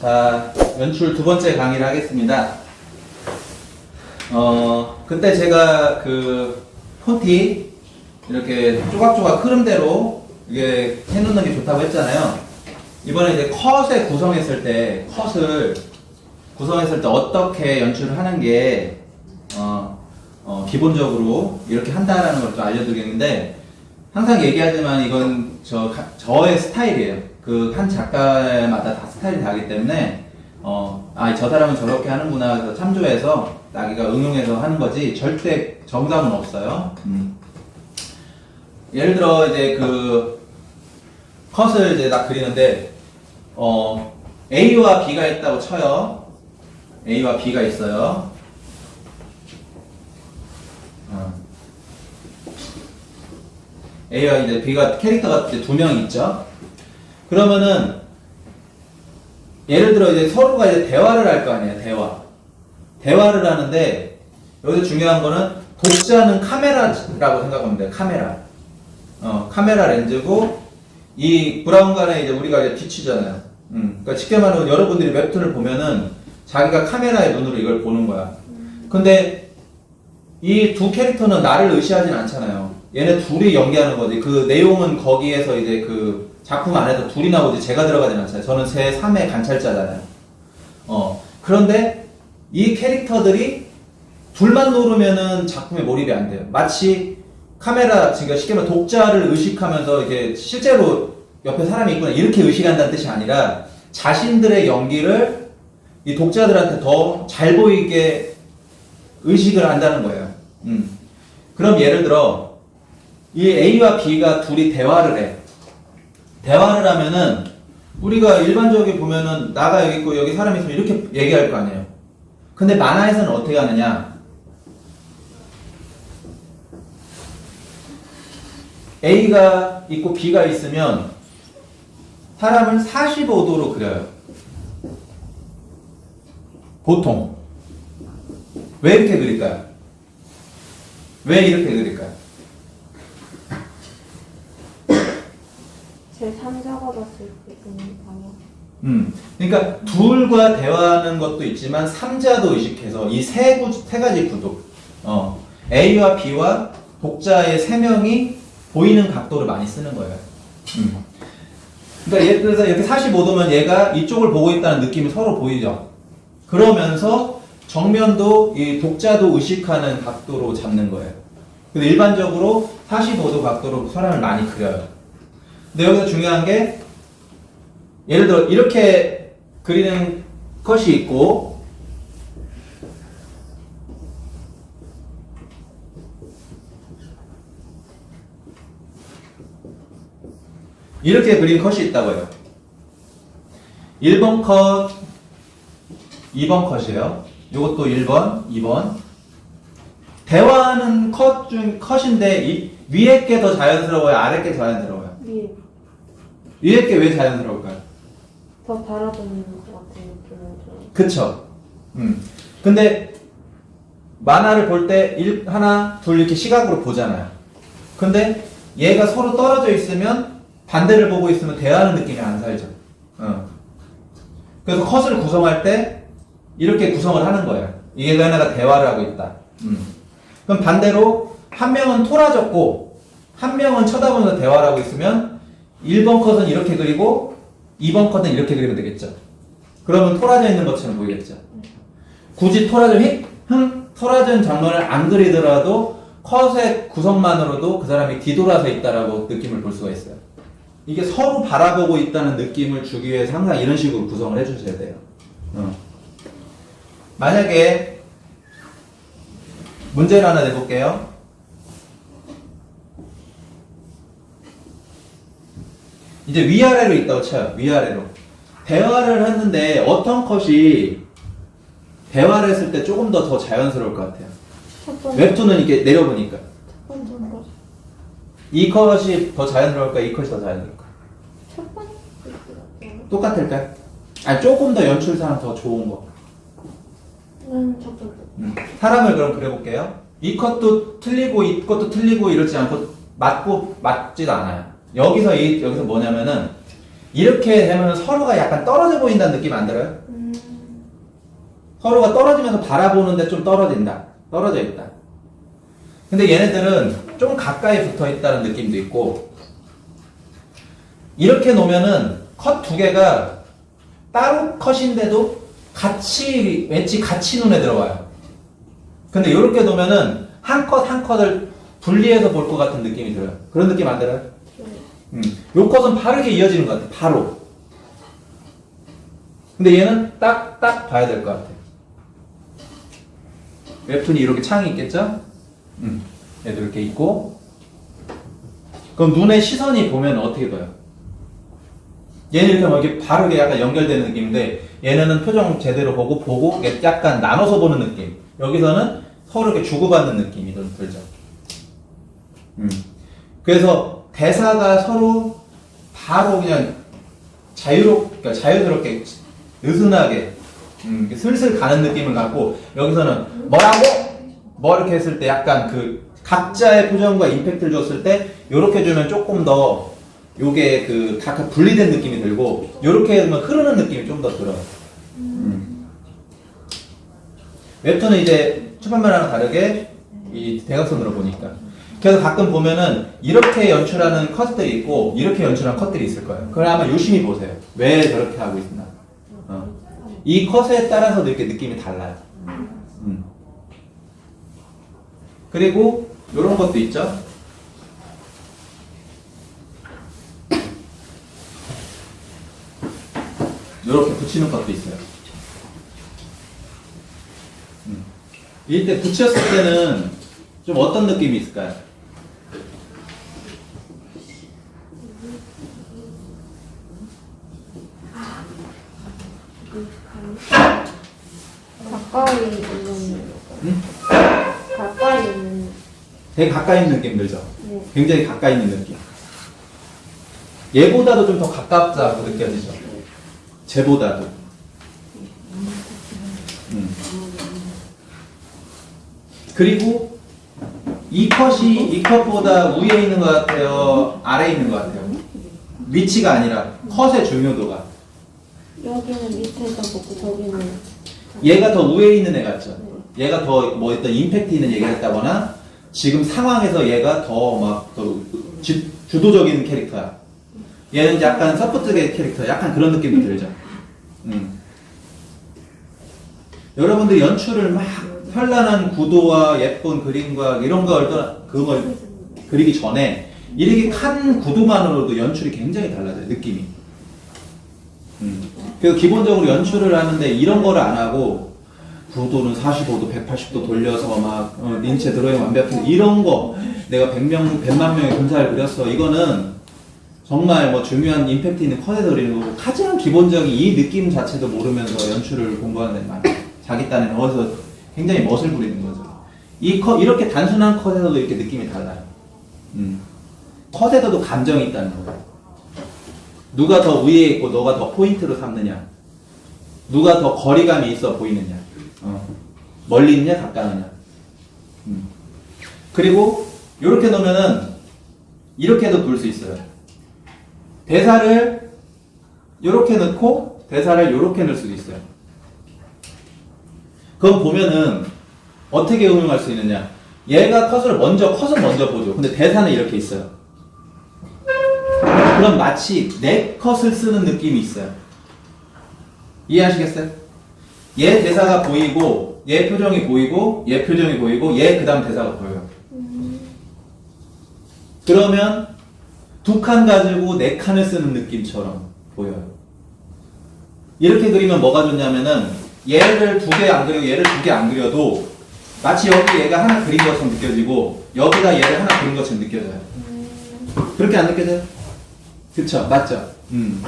자, 연출 두 번째 강의를 하겠습니다. 어, 그때 제가 그 폰티 이렇게 조각조각 흐름대로 이게 해놓는 게 좋다고 했잖아요. 이번에 이제 컷에 구성했을 때, 컷을 구성했을 때 어떻게 연출을 하는 게, 어, 어, 기본적으로 이렇게 한다라는 걸 좀 알려드리겠는데, 항상 얘기하지만 이건 저, 가- 저의 스타일이에요. 그 한 작가마다 다 스타일이 다르기 때문에, 어, 아, 저 사람은 저렇게 하는구나 해서 참조해서 자기가 응용해서 하는 거지, 절대 정답은 없어요. 음. 예를 들어, 이제 그, 컷을 이제 딱 그리는데, 어, A와 B가 있다고 쳐요. A와 B가 있어요. 어. A와 이제 B가 캐릭터가 이제 두 명 있죠. 그러면은 예를 들어 이제 서로가 이제 대화를 할 거 아니에요. 대화. 대화를 하는데 여기서 중요한 거는 독자는 카메라라고 생각하면 돼요. 카메라. 어, 카메라 렌즈고 이 브라운관에 이제 우리가 이제 비치잖아요. 음, 그러니까 쉽게 말하면 여러분들이 웹툰을 보면은 자기가 카메라의 눈으로 이걸 보는 거야. 근데 이 두 캐릭터는 나를 의시하진 않잖아요. 얘네 둘이 연기하는 거지. 그 내용은 거기에서 이제 그 작품 안에서 둘이 나오지 제가 들어가진 않잖아요. 저는 제 3의 관찰자잖아요. 어. 그런데 이 캐릭터들이 둘만 노르면은 작품에 몰입이 안 돼요. 마치 카메라, 그러니까 쉽게 말하면 독자를 의식하면서 이게 실제로 옆에 사람이 있구나 이렇게 의식한다는 뜻이 아니라 자신들의 연기를 이 독자들한테 더 잘 보이게 의식을 한다는 거예요. 음. 그럼 예를 들어 이 A와 B가 둘이 대화를 해. 대화를 하면은 우리가 일반적으로 보면은 나가 여기 있고 여기 사람이 있으면 이렇게 얘기할 거 아니에요. 근데 만화에서는 어떻게 하느냐? A가 있고 B가 있으면 사람을 45도로 그려요. 보통. 왜 이렇게 그릴까요? 왜 이렇게 그릴까요? 제 3자가 봤을 때 방향. 음, 그러니까 둘과 대화하는 것도 있지만 삼자도 의식해서 이세세 가지 구도, 어, A와 B와 독자의 세 명이 보이는 각도를 많이 쓰는 거예요. 음. 그러니까 얘, 그래서 이렇게 45도면 얘가 이쪽을 보고 있다는 느낌이 서로 보이죠. 그러면서 정면도 이 독자도 의식하는 각도로 잡는 거예요. 근데 일반적으로 45도 각도로 사람을 많이 그려요. 근데 여기서 중요한 게 예를 들어 이렇게 그리는 컷이 있고 이렇게 그린 컷이 있다고요. 1번 컷, 2번 컷이에요. 이것도 1번, 2번. 대화하는 컷 중 컷인데 이 위에 게 더 자연스러워요, 아래 게 자연스러워요. 위에 위에 게왜 자연스러울까요? 더 바라보는 것 같은 느낌을 들어요. 그쵸. 음. 근데 만화를 볼 때 하나, 둘 이렇게 시각으로 보잖아요. 근데 얘가 서로 떨어져 있으면 반대를 보고 있으면 대화하는 느낌이 안 살죠. 어. 그래서 컷을 구성할 때 이렇게 구성을 하는 거예요. 이게 얘네가 대화를 하고 있다. 음. 그럼 반대로 한 명은 토라졌고 한 명은 쳐다보면서 대화를 하고 있으면 1번 컷은 이렇게 그리고 2번 컷은 이렇게 그리면 되겠죠. 그러면 토라져 있는 것처럼 보이겠죠. 굳이 토라져 휙, 흥, 토라진 장면을 안 그리더라도 컷의 구성만으로도 그 사람이 뒤돌아서 있다라고 느낌을 볼 수가 있어요. 이게 서로 바라보고 있다는 느낌을 주기 위해서 항상 이런 식으로 구성을 해주셔야 돼요. 어. 만약에 문제를 하나 내볼게요. 이제 위아래로 있다고 쳐요. 위아래로. 대화를 했는데 어떤 컷이 대화를 했을 때 조금 더 더 자연스러울 것 같아요. 첫 번째, 웹툰은 이렇게 내려보니까 첫 번째 거. 이 컷이 더 자연스러울까? 이 컷이 더 자연스러울까? 첫 번째 거. 똑같을까요? 아니 조금 더 연출상 더 좋은 거. 는첫 번째. 음. 사람을 그럼 그려볼게요. 이 컷도 틀리고 이 컷도 틀리고 이러지 않고 맞고 맞지도 않아요. 여기서 이 여기서 뭐냐면은 이렇게 되면 서로가 약간 떨어져 보인다는 느낌 안 들어요? 음, 서로가 떨어지면서 바라보는데 좀 떨어진다. 떨어져 있다. 근데 얘네들은 좀 가까이 붙어 있다는 느낌도 있고, 이렇게 놓으면은 컷 두 개가 따로 컷인데도 같이, 왠지 같이 눈에 들어와요. 근데 이렇게 놓으면은 한 컷 한 컷을 분리해서 볼 것 같은 느낌이 들어요. 그런 느낌 안 들어요? 네. 음. 요 컷은 바르게 이어지는 것 같아. 바로. 근데 얘는 딱, 딱 봐야 될 것 같아. 웹툰이 이렇게 창이 있겠죠? 음. 얘도 이렇게 있고. 그럼 눈의 시선이 보면 어떻게 봐요? 얘는 이렇게 막 이렇게 바르게 약간 연결되는 느낌인데, 얘네는 표정 제대로 보고, 보고, 약간 나눠서 보는 느낌. 여기서는 서로 이렇게 주고받는 느낌이 좀 들죠. 음. 그래서 대사가 서로 바로 그냥 자유롭, 그러니까 자유스럽게 느슨하게 음, 슬슬 가는 느낌을 갖고 여기서는 뭐라고 뭐 이렇게 했을 때 약간 그 각자의 표정과 임팩트를 줬을 때 요렇게 주면 조금 더 요게 그 각각 분리된 느낌이 들고 요렇게 하면 흐르는 느낌이 좀 더 들어요. 음. 웹툰은 이제 출판물랑 다르게 이 대각선으로 보니까 그래서 가끔 보면은 이렇게 연출하는 컷들이 있고 이렇게 연출하는 컷들이 있을 거예요. 그걸 아마 유심히 보세요. 왜 저렇게 하고 있나. 어. 이 컷에 따라서도 이렇게 느낌이 달라요. 음. 그리고 이런 것도 있죠. 이렇게 붙이는 것도 있어요. 음. 이때 붙였을 때는 좀 어떤 느낌이 있을까요? 가까이 있는 음? 가까이 있는 되게 가까이 있는 느낌 들죠? 네. 굉장히 가까이 있는 느낌. 얘보다도 좀 더 가깝다고 느껴지죠? 쟤보다도. 음. 그리고 이 컷이 이 컷보다 위에 있는 것 같아요? 아래에 있는 것 같아요? 위치가 아니라 컷의 중요도가. 여기는 밑에서 보고 저기는 얘가 더 위에 있는 애 같죠? 얘가 더 뭐 어떤 임팩트 있는 얘기를 했다거나 지금 상황에서 얘가 더막더 주도적인 캐릭터야. 얘는 약간 서포트 캐릭터, 약간 그런 느낌도 들죠. 음. 여러분들 연출을 막 현란한 구도와 예쁜 그림과 이런 걸 그걸 그리기 전에 이렇게 칸 구도만으로도 연출이 굉장히 달라져요, 느낌이. 음. 그래서 기본적으로 연출을 하는데 이런 거를 안 하고 구도는 45도, 180도 돌려서 막 어, 린체 드로잉 완벽해 이런 거 내가 100명, 100만 명의 군사를 그렸어 이거는 정말 뭐 중요한 임팩트 있는 컷에서 그리는 거고 가장 기본적인 이 느낌 자체도 모르면서 연출을 공부하는 많아요. 자기 딴에는 어디서 굉장히 멋을 부리는 거죠. 이 컷, 이렇게 단순한 컷에서도 이렇게 느낌이 달라요. 음. 컷에서도 감정이 있다는 거예요. 누가 더 위에 있고 너가 더 포인트로 삼느냐. 누가 더 거리감이 있어 보이느냐. 어. 멀리 있냐, 가까우냐. 음. 그리고 이렇게 놓으면은 이렇게도 볼수 있어요. 대사를 이렇게 넣고 대사를 이렇게 넣을 수도 있어요. 그럼 보면은 어떻게 응용할 수 있느냐? 얘가 컷을 먼저 컷은 먼저 보죠. 근데 대사는 이렇게 있어요. 그럼 마치 내 컷을 쓰는 느낌이 있어요. 이해하시겠어요? 얘 대사가 보이고 얘 표정이 보이고 얘 표정이 보이고 얘 그 다음 대사가 보여요. 그러면 두 칸 가지고 네 칸을 쓰는 느낌처럼 보여요. 이렇게 그리면 뭐가 좋냐면은 얘를 두 개 안 그리고 얘를 두 개 안 그려도 마치 여기 얘가 하나 그린 것처럼 느껴지고 여기다 얘를 하나 그린 것처럼 느껴져요. 그렇게 안 느껴져요? 그쵸? 맞죠? 음.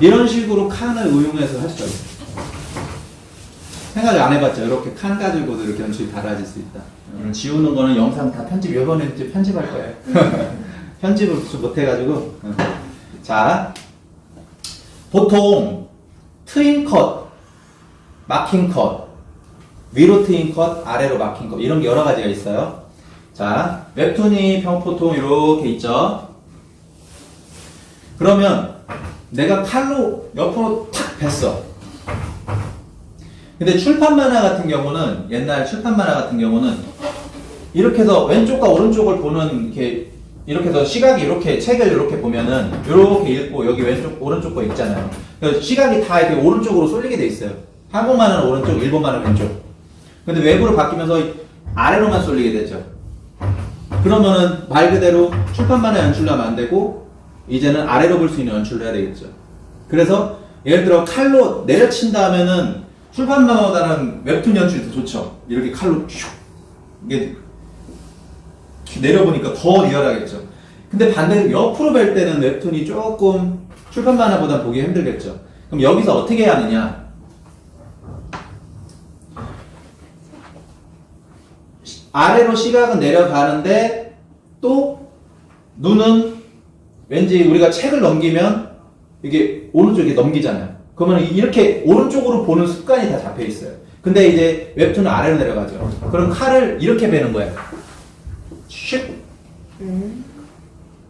이런 식으로 칸을 응용해서 할 수가 있어요. 생각을 안 해봤죠? 이렇게 칸 가지고도 이렇게 연출이 달라질 수 있다. 음, 지우는 거는 영상 다 편집, 이번에 이제 편집할 거예요. 편집을 좀 못해가지고. 음. 자, 보통 트임 컷, 마킹 컷, 위로 트임 컷, 아래로 마킹 컷, 이런 게 여러 가지가 있어요. 자, 웹툰이 평 보통 이렇게 있죠. 그러면 내가 칼로 옆으로 탁 뱄어. 근데 출판 만화 같은 경우는 옛날 출판 만화 같은 경우는 이렇게 해서 왼쪽과 오른쪽을 보는 이렇게 이렇게 해서 시각이 이렇게 책을 이렇게 보면은 이렇게 읽고 여기 왼쪽 오른쪽 거 있잖아요. 그래서 시각이 다 이렇게 오른쪽으로 쏠리게 돼 있어요. 한국만은 오른쪽, 일본만은 왼쪽. 근데 외부로 바뀌면서 아래로만 쏠리게 되죠. 그러면은 말 그대로 출판 만화 연출로 하면 안 되고 이제는 아래로 볼 수 있는 연출을 해야 되겠죠. 그래서 예를 들어 칼로 내려친다 하면은 출판 만화보다는 웹툰 연출이 더 좋죠. 이렇게 칼로 슉 이게 내려보니까 더 리얼하겠죠. 근데 반대로 옆으로 뵐 때는 웹툰이 조금 출판 만화보다 보기 힘들겠죠. 그럼 여기서 어떻게 해야 하느냐? 아래로 시각은 내려가는데 또 눈은 왠지 우리가 책을 넘기면 이게 오른쪽에 넘기잖아요. 그러면 이렇게 오른쪽으로 보는 습관이 다 잡혀 있어요. 근데 이제 웹툰은 아래로 내려가죠. 그럼 칼을 이렇게 베는 거예요. 슉. 음.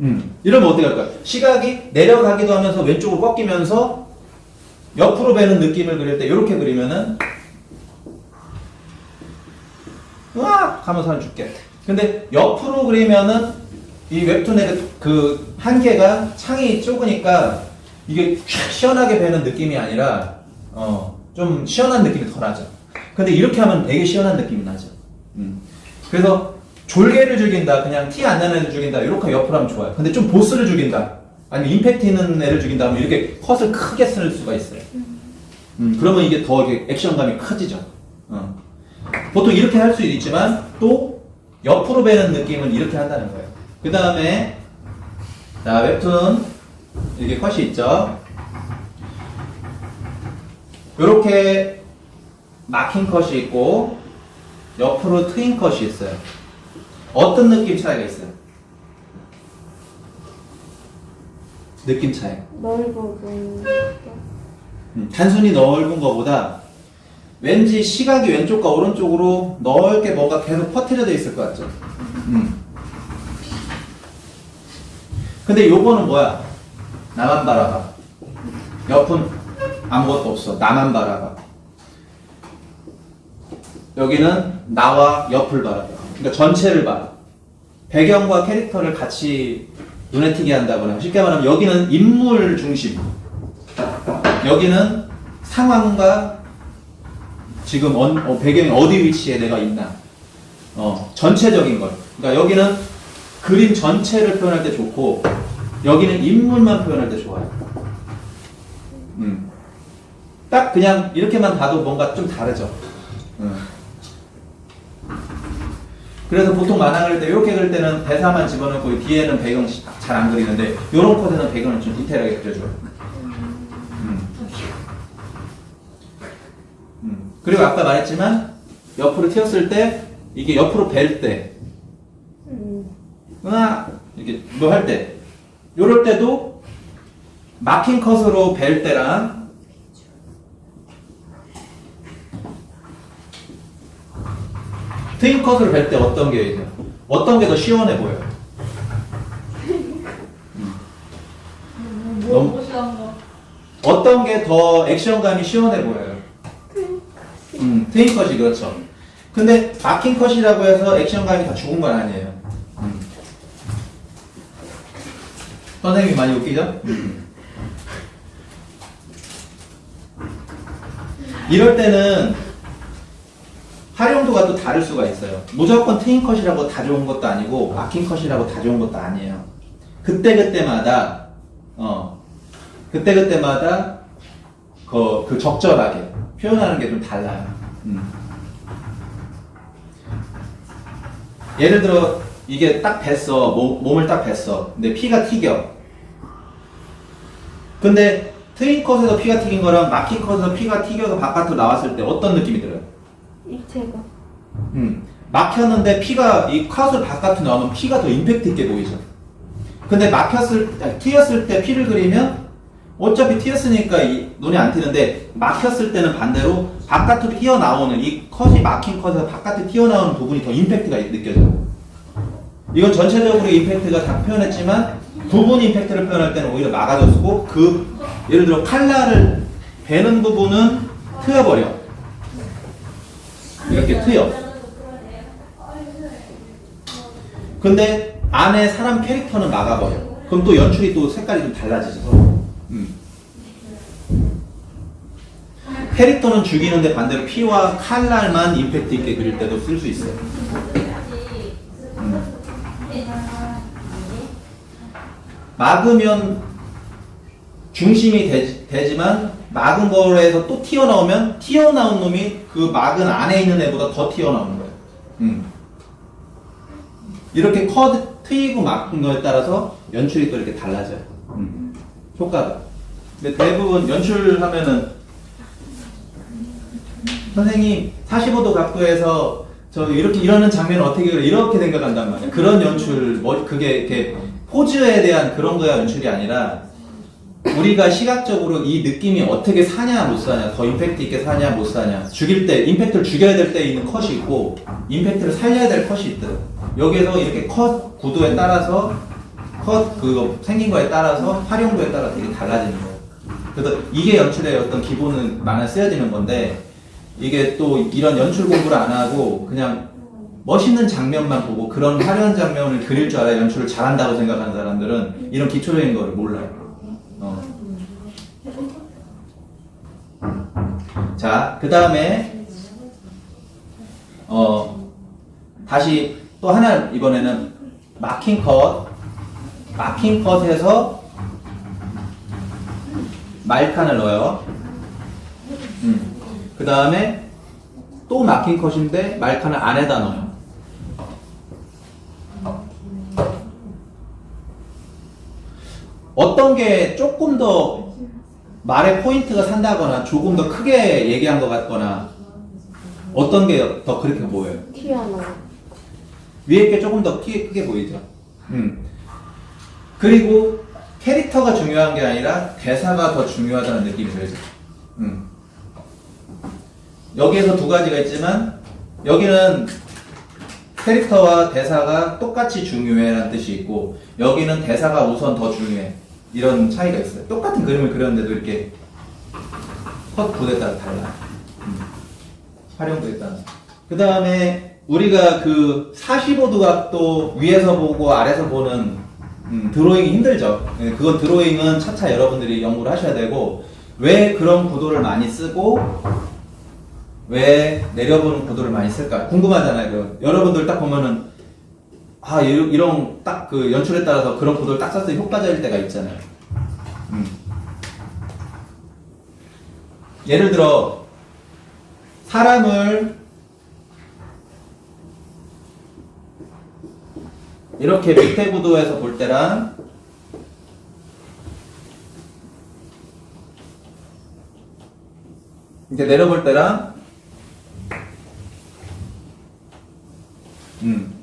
음. 이러면 어떻게 할까요? 시각이 내려가기도 하면서 왼쪽으로 꺾이면서 옆으로 베는 느낌을 그릴 때 이렇게 그리면은 으악 하면서 한 줄게. 근데 옆으로 그리면은 이 웹툰의 그 한계가 창이 좁으니까 이게 촥 시원하게 베는 느낌이 아니라 어, 좀 시원한 느낌이 덜 나죠. 근데 이렇게 하면 되게 시원한 느낌이 나죠. 음. 그래서 졸개를 죽인다, 그냥 티 안 나는 애를 죽인다, 이렇게 옆으로 하면 좋아요. 근데 좀 보스를 죽인다, 아니면 임팩트 있는 애를 죽인다 하면 이렇게 컷을 크게 쓸 수가 있어요. 음, 그러면 이게 더 액션감이 커지죠. 어. 보통 이렇게 할 수 있지만 또 옆으로 베는 느낌은 이렇게 한다는 거예요. 그 다음에 자 웹툰 이렇게 컷이 있죠. 이렇게 마킹 컷이 있고 옆으로 트윈 컷이 있어요. 어떤 느낌 차이가 있어요? 느낌 차이. 넓은 음, 단순히 넓은 것보다 왠지 시각이 왼쪽과 오른쪽으로 넓게 뭔가 계속 퍼트려져 있을 것 같죠? 음. 근데 요거는 뭐야? 나만 바라봐. 옆은 아무것도 없어. 나만 바라봐. 여기는 나와 옆을 바라봐. 그러니까 전체를 봐. 배경과 캐릭터를 같이 눈에 띄게 한다거나 쉽게 말하면 여기는 인물 중심. 여기는 상황과 지금 언- 어, 배경이 어디 위치에 내가 있나. 어, 전체적인 걸. 그러니까 여기는 그림 전체를 표현할 때 좋고, 여기는 인물만 표현할 때 좋아요. 음. 딱 그냥 이렇게만 봐도 뭔가 좀 다르죠. 음. 그래서 보통 만화 그릴 때 이렇게 그릴 때는 대사만 집어넣고 이 뒤에는 배경 잘 안 그리는데 이런 코드는 배경을 좀 디테일하게 그려줘요. 음. 음. 그리고 아까 말했지만 옆으로 튀었을 때 이게 옆으로 벨 때, 음. 으아 이렇게 뭐 할 때, 요럴 때도 마킹 컷으로 벨 때랑 트윈 컷으로 벨 때 어떤 게 있어요? 어떤 게 더 시원해 보여요? 너무- 뭐 무시한 거. 어떤 게 더 액션감이 시원해 보여요? 음, 트윈 컷이 그렇죠. 근데 마킹 컷이라고 해서 액션감이 다 죽은 건 아니에요. 음. 선생님이 많이 웃기죠? 음. 이럴 때는 활용도가 또 다를 수가 있어요. 무조건 트윈 컷이라고 다 좋은 것도 아니고 마킹 컷이라고 다 좋은 것도 아니에요. 그때 그때마다 어 그때 그때마다 그, 그 적절하게 표현하는 게 좀 달라요. 음. 예를 들어 이게 딱 뱄어 몸, 몸을 딱 뱄어 근데 피가 튀겨 근데 트윈 컷에서 피가 튀긴 거랑 마킹 컷에서 피가 튀겨서 바깥으로 나왔을 때 어떤 느낌이 들어요? 입체가. 음, 막혔는데 피가 이 컷을 바깥으로 나오면 피가 더 임팩트 있게 보이죠. 근데 막혔을 아니, 튀었을 때 피를 그리면 어차피 튀었으니까 이 눈이 안 튀는데 막혔을 때는 반대로 바깥으로 튀어나오는 이 컷이 막힌 컷에서 바깥에 튀어나오는 부분이 더 임팩트가 느껴져요. 이건 전체적으로 임팩트가 다 표현했지만 부분 임팩트를 표현할 때는 오히려 막아줘 쓰고 그 예를 들어 칼날을 베는 부분은 트여버려. 이렇게 트여. 근데 안에 사람 캐릭터는 막아버려. 그럼 또 연출이 또 색깔이 좀 달라지죠. 음. 캐릭터는 죽이는데 반대로 피와 칼날만 임팩트 있게 그릴 때도 쓸 수 있어요. 막으면 중심이 되, 지 만 막은 거에서 또 튀어나오면 튀어나온 놈이 그 막은 안에 있는 애보다 더 튀어나오는 거예요. 음. 이렇게 커드 트이고 막은 거에 따라서 연출이 또 이렇게 달라져요. 음. 효과가. 근데 대부분 연출하면은 선생님 45도 각도에서 저 이렇게 이러는 장면 어떻게 이렇게 생각한단 말이야. 그런 연출 뭐 그게 이렇게 포즈에 대한 그런 거야 연출이 아니라 우리가 시각적으로 이 느낌이 어떻게 사냐 못 사냐 더 임팩트 있게 사냐 못 사냐. 죽일 때 임팩트를 죽여야 될 때 있는 컷이 있고 임팩트를 살려야 될 컷이 있거든 여기에서 이렇게 컷 구도에 따라서 컷 그거 생긴 거에 따라서 활용도에 따라 되게 달라지는 거예요 그래서 이게 연출의 어떤 기본은 많이 쓰여지는 건데 이게 또 이런 연출 공부를 안 하고 그냥 멋있는 장면만 보고 그런 화려한 장면을 그릴 줄 알아 연출을 잘한다고 생각하는 사람들은 이런 기초적인 거를 몰라요. 어. 자, 그 다음에 어 다시 또 하나 이번에는 마킹 컷, 마킹 컷에서 말칸을 넣어요. 음. 그 다음에 또 마킹 컷인데 말칸을 안에다 넣어요. 어떤 게 조금 더 말의 포인트가 산다거나 조금 더 크게 얘기한 것 같거나 어떤 게 더 그렇게 보여요? 튀어나와. 위에 게 조금 더 키- 크게 보이죠. 음. 그리고 캐릭터가 중요한 게 아니라 대사가 더 중요하다는 느낌이 들죠. 음. 여기에서 두 가지가 있지만 여기는 캐릭터와 대사가 똑같이 중요해라는 뜻이 있고 여기는 대사가 우선 더 중요해 이런 차이가 있어요. 똑같은 그림을 그렸는데도 이렇게 컷 구도에 따라 달라. 음. 활용도에 따라서. 그 다음에 우리가 그 45도 각도 위에서 보고 아래서 보는 음, 드로잉이 힘들죠. 예, 그건 드로잉은 차차 여러분들이 연구를 하셔야 되고 왜 그런 구도를 많이 쓰고 왜 내려보는 구도를 많이 쓸까 궁금하잖아요. 그 여러분들 딱 보면은 아 이- 이런 딱 그 연출에 따라서 그런 구도를 딱 썼을 때 효과적일 때가 있잖아요. 음. 예를 들어 사람을 이렇게 밑에 구도에서 볼 때랑 이제 내려볼 때랑 음.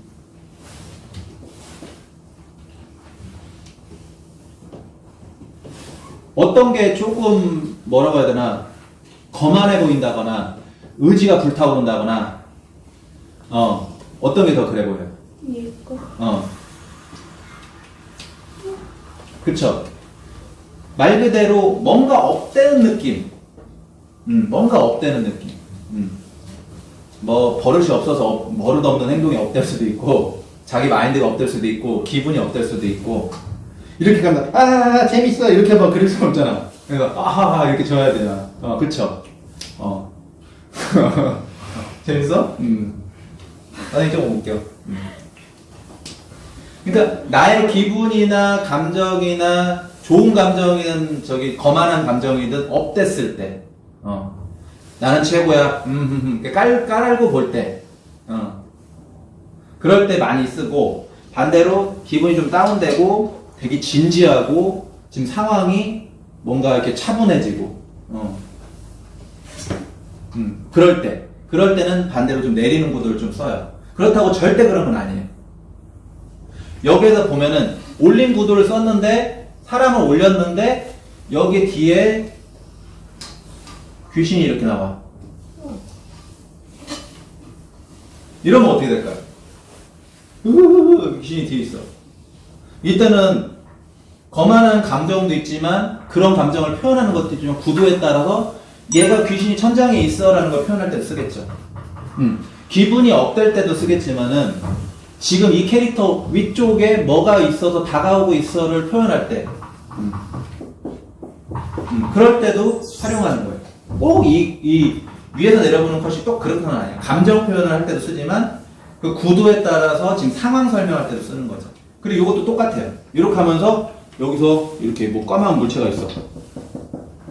어떤 게 조금 뭐라고 해야 되나 거만해 보인다거나 의지가 불타오른다거나 어 어떤 게 더 그래 보여요? 이거? 어. 그쵸. 말 그대로 뭔가 업되는 느낌. 음, 뭔가 업되는 느낌. 음. 뭐, 버릇이 없어서 업- 버릇 없는 행동이 업될 수도 있고, 자기 마인드가 업될 수도 있고, 기분이 업될 수도 있고, 이렇게 가면, 아, 재밌어! 이렇게 한번 그릴 수 없잖아. 그러니까, 아하하, 이렇게 줘야 되잖아. 어, 그쵸. 어. 재밌어? 음. 아니, 좀 웃겨. 음. 그러니까 나의 기분이나 감정이나 좋은 감정이든 저기 거만한 감정이든 업됐을 때, 어, 나는 최고야. 음, 음, 음. 깔 깔고 볼 때, 어, 그럴 때 많이 쓰고 반대로 기분이 좀 다운되고 되게 진지하고 지금 상황이 뭔가 이렇게 차분해지고, 어, 음, 그럴 때, 그럴 때는 반대로 좀 내리는 구도를 좀 써요. 그렇다고 절대 그런 건 아니에요. 여기에서 보면은 올린 구도를 썼는데 사람을 올렸는데 여기 뒤에 귀신이 이렇게 나와. 이러면 어떻게 될까요? 으흐흐흐 귀신이 뒤에 있어. 이때는 거만한 감정도 있지만 그런 감정을 표현하는 것도 있지만 구도에 따라서 얘가 귀신이 천장에 있어라는 걸 표현할 때도 쓰겠죠. 음, 기분이 업될 때도 쓰겠지만은 지금 이 캐릭터 위쪽에 뭐가 있어서 다가오고 있어를 표현할 때 음, 음, 그럴 때도 활용하는 거예요. 꼭이 이 위에서 내려보는 컷이 또 그렇다는 아니에요. 감정 표현을 할 때도 쓰지만 그 구도에 따라서 지금 상황 설명할 때도 쓰는 거죠. 그리고 이것도 똑같아요. 이렇게 하면서 여기서 이렇게 뭐 까만 물체가 있어.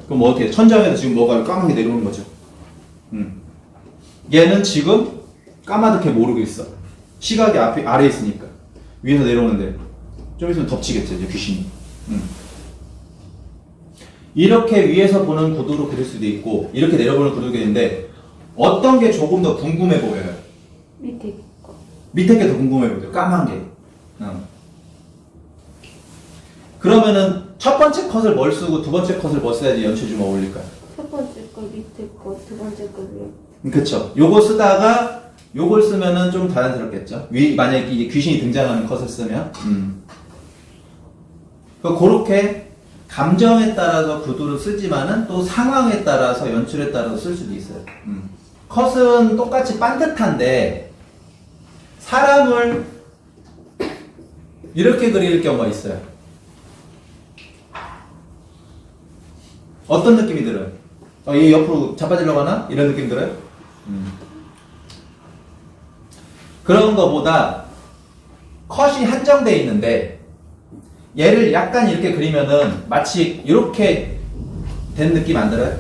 그럼 뭐 어떻게 해? 천장에서 지금 뭐가 까맣게 내려오는 거죠. 음. 얘는 지금 까마득해 모르고 있어. 시각이 앞에 아래 있으니까 위에서 내려오는데 좀 있으면 덮치겠죠 이제 귀신이. 음. 이렇게 위에서 보는 구도로 그릴 수도 있고 이렇게 내려보는 구도도 있는데 어떤 게 조금 더 궁금해 보여요? 밑에 거. 밑에 게 더 궁금해 보여요. 까만 게. 어. 그러면은 첫 번째 컷을 뭘 쓰고 두 번째 컷을 뭐 써야지 연출 좀 어울릴까요? 첫 번째 거 밑에 거, 두 번째 거 위에. 그쵸. 요거 쓰다가 요걸 쓰면은 좀 자연스럽겠죠. 위, 만약에 이게 귀신이 등장하는 컷을 쓰면. 음. 그 그렇게 감정에 따라서 구도를 쓰지만은 또 상황에 따라서 연출에 따라서 쓸 수도 있어요. 음. 컷은 똑같이 반듯한데 사람을 이렇게 그릴 경우가 있어요. 어떤 느낌이 들어요? 어, 얘 옆으로 자빠지려고 하나? 이런 느낌 들어요? 음. 그런 거보다 컷이 한정돼 있는데 얘를 약간 이렇게 그리면은 마치 이렇게 된 느낌 안 들어요?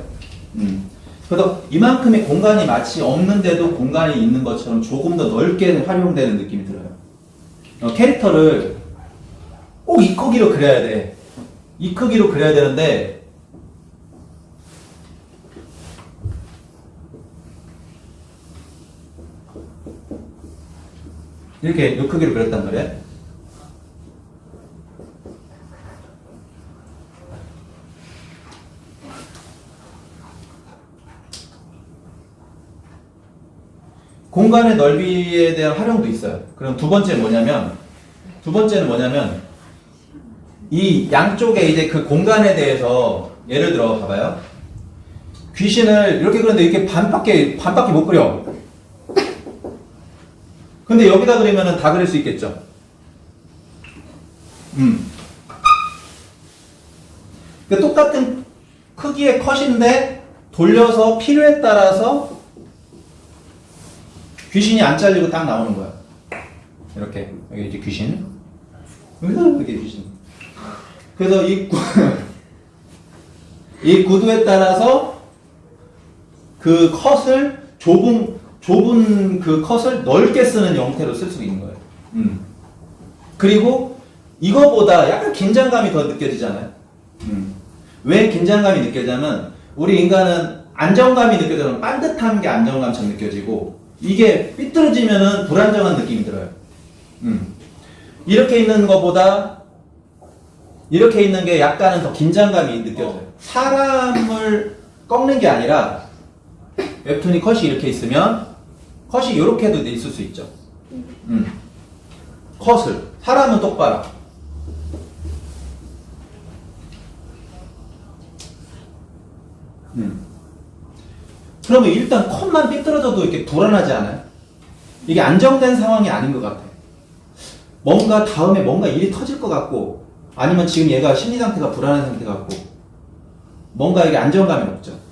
음. 그래서 이만큼의 공간이 마치 없는데도 공간이 있는 것처럼 조금 더 넓게 활용되는 느낌이 들어요. 어, 캐릭터를 꼭 이 크기로 그려야 돼. 이 크기로 그려야 되는데 이렇게 요 크기로 그렸단 말이야. 공간의 넓이에 대한 활용도 있어요. 그럼 두 번째 뭐냐면 두 번째는 뭐냐면 이 양쪽에 이제 그 공간에 대해서 예를 들어 봐봐요. 귀신을 이렇게 그렸는데 이렇게 반밖에 반밖에 못 그려. 근데 여기다 그리면은 다 그릴 수 있겠죠. 음. 그 똑같은 크기의 컷인데 돌려서 필요에 따라서 귀신이 안 잘리고 딱 나오는 거야. 이렇게 여기 이제 귀신. 이렇게 귀신. 그래서 이, 구, 이 구도에 따라서 그 컷을 좁은 좁은 그 컷을 넓게 쓰는 형태로 쓸 수 있는 거예요. 음. 그리고 이거보다 약간 긴장감이 더 느껴지잖아요. 음. 왜 긴장감이 느껴지냐면 우리 인간은 안정감이 느껴지면 반듯한 게 안정감처럼 느껴지고 이게 삐뚤어지면은 불안정한 느낌이 들어요. 음. 이렇게 있는 것보다 이렇게 있는 게 약간은 더 긴장감이 느껴져요. 사람을 꺾는 게 아니라 웹툰이 컷이 이렇게 있으면 컷이 이렇게도 있을 수 있죠. 음. 컷을 사람은 똑바로. 음. 그러면 일단 컷만 삐뚤어져도 이렇게 불안하지 않아요? 이게 안정된 상황이 아닌 것 같아. 뭔가 다음에 뭔가 일이 터질 것 같고, 아니면 지금 얘가 심리 상태가 불안한 상태 같고, 뭔가 이게 안정감이 없죠.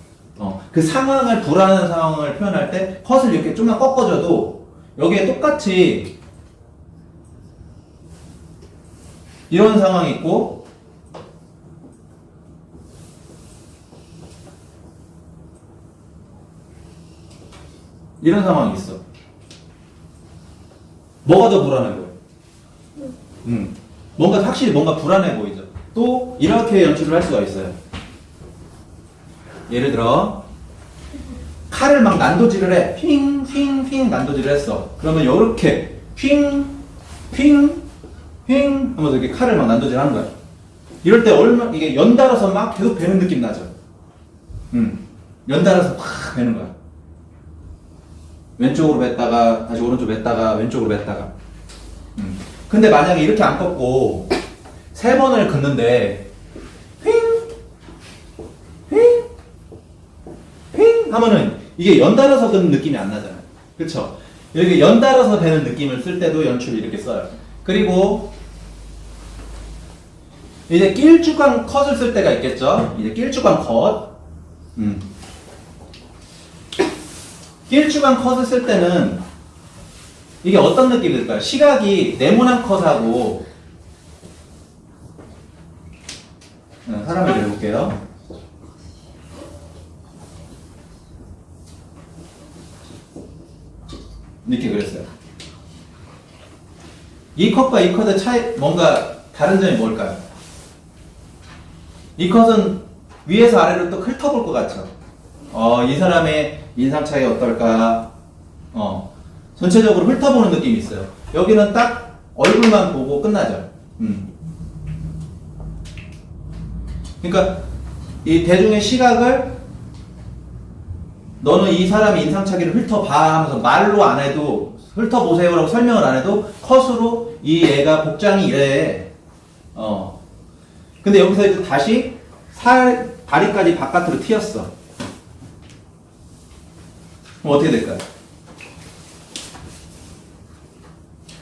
어, 그 상황을 불안한 상황을 표현할 때 컷을 이렇게 좀만 꺾어줘도 여기에 똑같이 이런 상황이 있고 이런 상황이 있어. 뭐가 더 불안해 보여? 음, 뭔가 확실히 뭔가 불안해 보이죠. 또 이렇게 연출을 할 수가 있어요. 예를 들어 칼을 막 난도질을 해. 핑, 핑, 핑 난도질을 했어. 그러면 이렇게 핑, 핑, 핑 하면서 이렇게 칼을 막 난도질 하는 거야. 이럴 때 얼마 이게 연달아서 막 계속 베는 느낌 나죠. 음, 연달아서 팍 베는 거야. 왼쪽으로 뱉다가 다시 오른쪽 뱉다가 왼쪽으로 뱉다가. 음. 근데 만약에 이렇게 안 꺾고 세 번을 긋는데 휘잉 휘잉 휘잉 하면은 이게 연달아서 긋는 느낌이 안 나잖아요. 그쵸? 이렇게 연달아서 되는 느낌을 쓸 때도 연출을 이렇게 써요. 그리고 이제 길쭉한 컷을 쓸 때가 있겠죠? 이제 길쭉한 컷. 음. 길쭉한 컷을 쓸 때는 이게 어떤 느낌이 들까요? 시각이 네모난 컷하고 어, 사람을 그려볼게요. 이렇게 그렸어요. 이 컷과 이 컷의 차이, 뭔가 다른 점이 뭘까요? 이 컷은 위에서 아래로 또 훑어볼 것 같죠? 어, 이 사람의 인상 차이 어떨까? 어, 전체적으로 훑어보는 느낌이 있어요. 여기는 딱 얼굴만 보고 끝나죠. 음. 그러니까 이 대중의 시각을 너는 이 사람의 인상차기를 훑어봐 하면서 말로 안 해도 훑어보세요라고 설명을 안 해도 컷으로 이 애가 복장이 이래. 어. 근데 여기서 이제 다시 살, 다리까지 바깥으로 튀었어. 그럼 어떻게 될까요?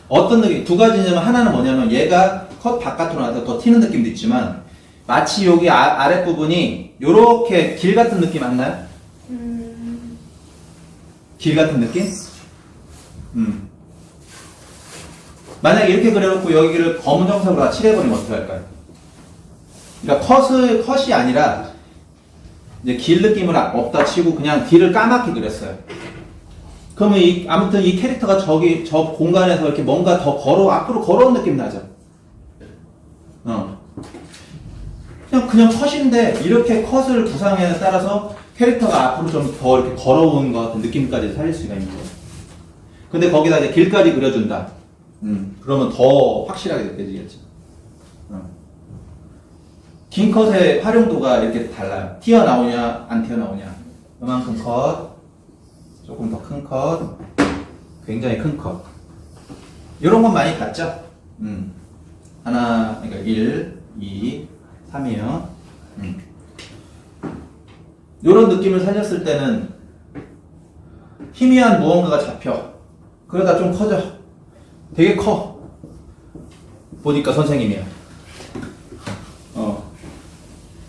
어떤 느낌? 두 가지냐면 하나는 뭐냐면 얘가 컷 바깥으로 나서 더 튀는 느낌도 있지만 마치 여기 아, 아랫부분이 요렇게 길 같은 느낌 안 나요? 음, 길 같은 느낌? 음. 만약에 이렇게 그려놓고 여기를 검은 정색으로 다 칠해버리면 어떻게 할까요? 그러니까 컷을, 컷이 아니라 이제 길 느낌을 없다 치고 그냥 뒤를 까맣게 그렸어요. 그러면 이, 아무튼 이 캐릭터가 저기, 저 공간에서 이렇게 뭔가 더 걸어, 앞으로 걸어온 느낌 나죠? 어. 그냥, 그냥 컷인데, 이렇게 컷을 구상에 따라서 캐릭터가 앞으로 좀 더 이렇게 걸어온 것 같은 느낌까지 살릴 수가 있는 거예요. 근데 거기다 이제 길까지 그려준다. 음, 그러면 더 확실하게 느껴지겠죠. 어. 긴 컷의 활용도가 이렇게 달라요. 튀어나오냐, 안 튀어나오냐. 이만큼 컷, 조금 더 큰 컷, 굉장히 큰 컷. 이런 건 많이 봤죠? 음. 하나, 그러니까 1, 2, 3이요. 음. 이런 느낌을 살렸을 때는 희미한 무언가가 잡혀. 그러다 좀 커져. 되게 커. 보니까 선생님이야. 어.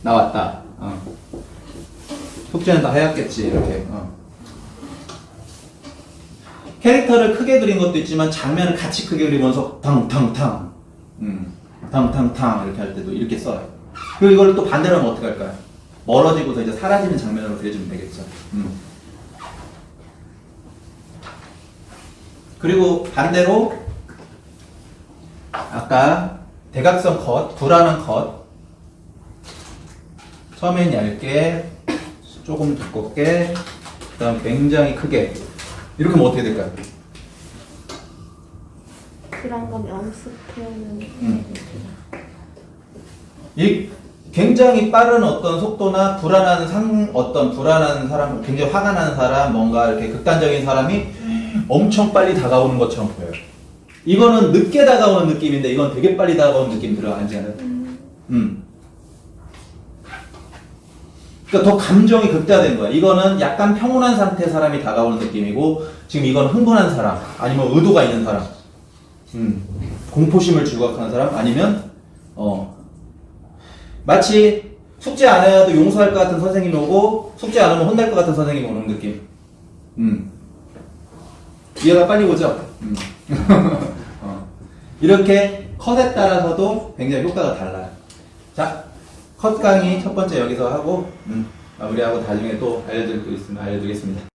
나왔다. 어. 숙제는 다 해왔겠지. 이렇게. 어. 캐릭터를 크게 그린 것도 있지만 장면을 같이 크게 그리면서 탕탕탕. 음. 탕탕탕 이렇게 할 때도 이렇게 써요. 그리고 이걸 또 반대로 하면 어떻게 할까요? 멀어지고서 이제 사라지는 장면으로 그려주면 되겠죠. 음. 그리고 반대로 아까 대각선 컷, 불안한 컷 처음엔 얇게 조금 두껍게 그 다음 굉장히 크게 이렇게 하면 어떻게 될까요? 그런 건 연습해오는 음. 이 굉장히 빠른 어떤 속도나 불안한 상 어떤 불안한 사람 굉장히 화가 나는 사람 뭔가 이렇게 극단적인 사람이 엄청 빨리 다가오는 것처럼 보여요. 이거는 늦게 다가오는 느낌인데 이건 되게 빨리 다가오는 느낌 들어가지 않아요? 음. 그러니까 더 감정이 극대화된 거야. 이거는 약간 평온한 상태의 사람이 다가오는 느낌이고 지금 이건 흥분한 사람 아니면 의도가 있는 사람. 음. 공포심을 주각하는 사람 아니면 어 마치 숙제 안 해도 용서할 것 같은 선생님이 오고 숙제 안 하면 혼날 것 같은 선생님이 오는 느낌. 음. 이해가 빨리 오죠? 음. 어. 이렇게 컷에 따라서도 굉장히 효과가 달라요. 자, 컷 강의 첫 번째 여기서 하고 음, 마무리하고 나중에 또 알려드릴 거 있으면 알려드리겠습니다.